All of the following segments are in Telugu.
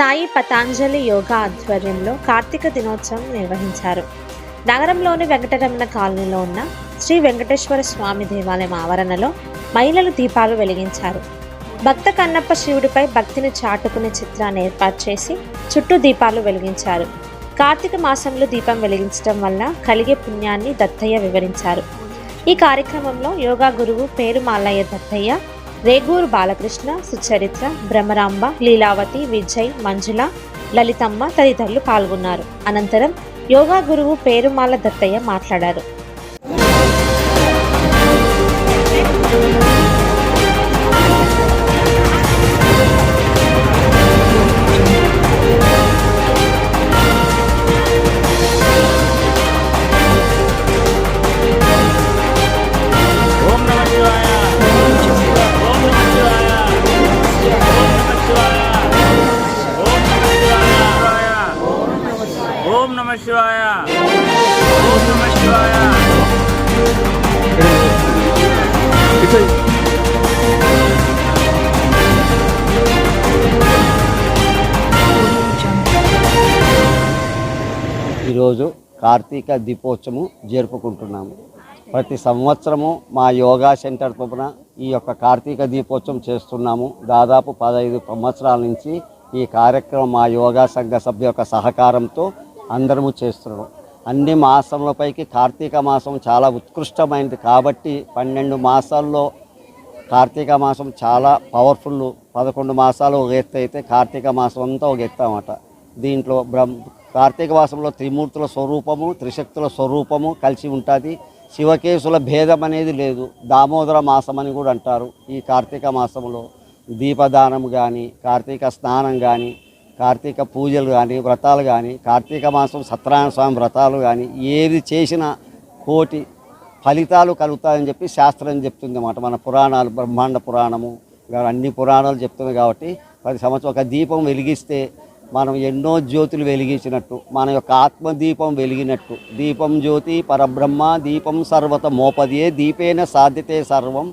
సాయి పతాంజలి యోగా ఆధ్వర్యంలో కార్తీక దినోత్సవం నిర్వహించారు. నగరంలోని వెంకటరమణ కాలనీలో ఉన్న శ్రీ వెంకటేశ్వర స్వామి దేవాలయం ఆవరణలో మహిళలు దీపాలు వెలిగించారు. భక్త కన్నప్ప శివుడిపై భక్తిని చాటుకునే చిత్రాన్ని ఏర్పాటు చేసి చుట్టూ దీపాలు వెలిగించారు. కార్తీక మాసంలో దీపం వెలిగించడం వల్ల కలిగే పుణ్యాన్ని దత్తయ్య వివరించారు. ఈ కార్యక్రమంలో యోగా గురువు పేరు మాలయ్య దత్తయ్య రేగూరు బాలకృష్ణ సుచరిత్ర భ్రమరాంబ లీలావతి విజయ్ మంజుల లలితమ్మ తదితరులు పాల్గొన్నారు. అనంతరం యోగా గురువు పేరుమాల దత్తయ్య మాట్లాడారు. శివాయ ఓం నమ శివాయ ఈరోజు కార్తీక దీపోత్సవం జరుపుకుంటున్నాము. ప్రతి సంవత్సరము మా యోగా సెంటర్ తరపున ఈ యొక్క కార్తీక దీపోత్సవం చేస్తున్నాము. దాదాపు పదహైదు సంవత్సరాల నుంచి ఈ కార్యక్రమం మా యోగా సంఘ సభ్య యొక్క సహకారంతో అందరము చేస్తున్నాం అన్ని మాసములపైకి కార్తీక మాసం చాలా ఉత్కృష్టమైనది. కాబట్టి పన్నెండు మాసాల్లో కార్తీక మాసం చాలా పవర్ఫుల్ పదకొండు మాసాలు ఒక ఎత్తు అయితే కార్తీక మాసం అంతా ఒక ఎత్తు అన్నమాట. దీంట్లో బ్రహ్మ కార్తీక మాసంలో త్రిమూర్తుల స్వరూపము త్రిశక్తుల స్వరూపము కలిసి ఉంటుంది. శివకేశుల భేదం అనేది లేదు. దామోదర మాసం అని కూడా అంటారు ఈ కార్తీక మాసంలో. దీపదానం కానీ కార్తీక స్నానం కానీ కార్తీక పూజలు కానీ వ్రతాలు కానీ కార్తీక మాసం సత్యనారాయణ స్వామి వ్రతాలు కానీ ఏది చేసినా కోటి ఫలితాలు కలుగుతాయని చెప్పి శాస్త్రం చెప్తుంది అన్నమాట. మన పురాణాలు బ్రహ్మాండ పురాణము అన్ని పురాణాలు చెప్తుంది కాబట్టి పది సంవత్సరం ఒక దీపం వెలిగిస్తే మనం ఎన్నో జ్యోతులు వెలిగించినట్టు మన యొక్క ఆత్మదీపం వెలిగినట్టు దీపం జ్యోతి పరబ్రహ్మ దీపం సర్వత మోపదియే దీపేన సాధ్యతే సర్వం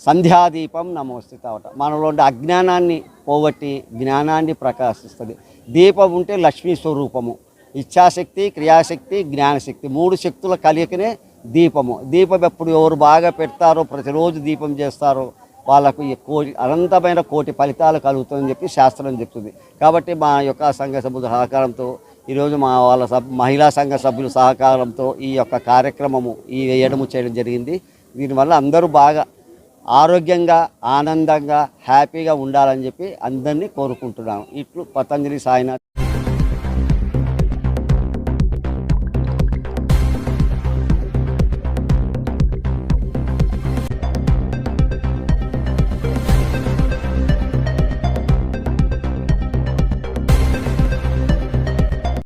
సంధ్యాదీపం నమోస్థిత అవట మనలో ఉండే అజ్ఞానాన్ని పోగొట్టి జ్ఞానాన్ని ప్రకాశిస్తుంది. దీపం ఉంటే లక్ష్మీ స్వరూపము. ఇచ్ఛాశక్తి క్రియాశక్తి జ్ఞానశక్తి మూడు శక్తుల కలియకనే దీపము. దీపం ఎప్పుడు ఎవరు బాగా పెడతారో ప్రతిరోజు దీపం చేస్తారో వాళ్ళకు ఈ కోటి అనంతమైన కోటి ఫలితాలు కలుగుతుందని చెప్పి శాస్త్రం చెప్తుంది. కాబట్టి మా యొక్క సంఘ సభ్యుల సహకారంతో ఈరోజు మా వాళ్ళ సబ్ మహిళా సంఘ సభ్యుల సహకారంతో ఈ యొక్క కార్యక్రమము ఈ వేయడము చేయడం జరిగింది. దీనివల్ల అందరూ బాగా ఆరోగ్యంగా ఆనందంగా హ్యాపీగా ఉండాలని చెప్పి అందరినీ కోరుకుంటున్నాను. ఇట్లు పతంజలి సాయినాథ్.